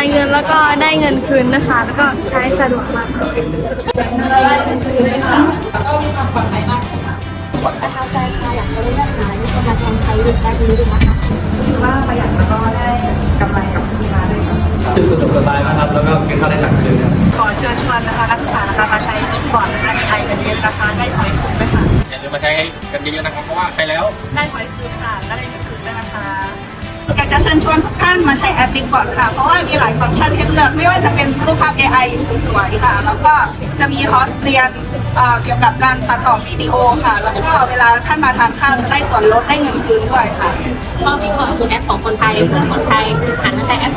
จ่ายเงินแล้วก็ได้เงินคืนนะคะ แล้วก็ใช้สะดวกมากประทับใจค่ะอยากจะรู้เรื่องหาวิธีการลองใช้เด็กได้ดีด้วยนะคะว่าประหยัดแล้วก็ได้กำไรกับที่ร้านด้วยครับรู้สึกสนุกสบายมากครับแล้วก็กินข้าวได้หนักขึ้นครับขอเชิญชวนนะคะนักศึกษานะคะมาใช้บอร์ดและไอกันเยอะนะคะได้หอยคืนด้วยค่ะอย่าลืมมาใช้กันเยอะๆนะครับเพราะว่าใช้แล้วได้หอยคืนค่ะและได้เงินคืนด้วยนะคะ อยากจะเชิญชวนทุกท่านมาใช้แอปดิโกะค่ะ เพราะว่ามีหลายฟังก์ชันให้เลือกไม่ว่าจะเป็นรูปภาพ AI สวยๆค่ะ แล้วก็จะมีคอร์สเรียนเกี่ยวกับการตัดต่อวิดีโอค่ะ แล้วก็เวลาท่านมาทานข้าวจะได้ส่วนลดได้เงินคืนด้วยค่ะ ก็มีขอคือแอปของคนไทยเพื่อคนไทยหันมาใช้แอป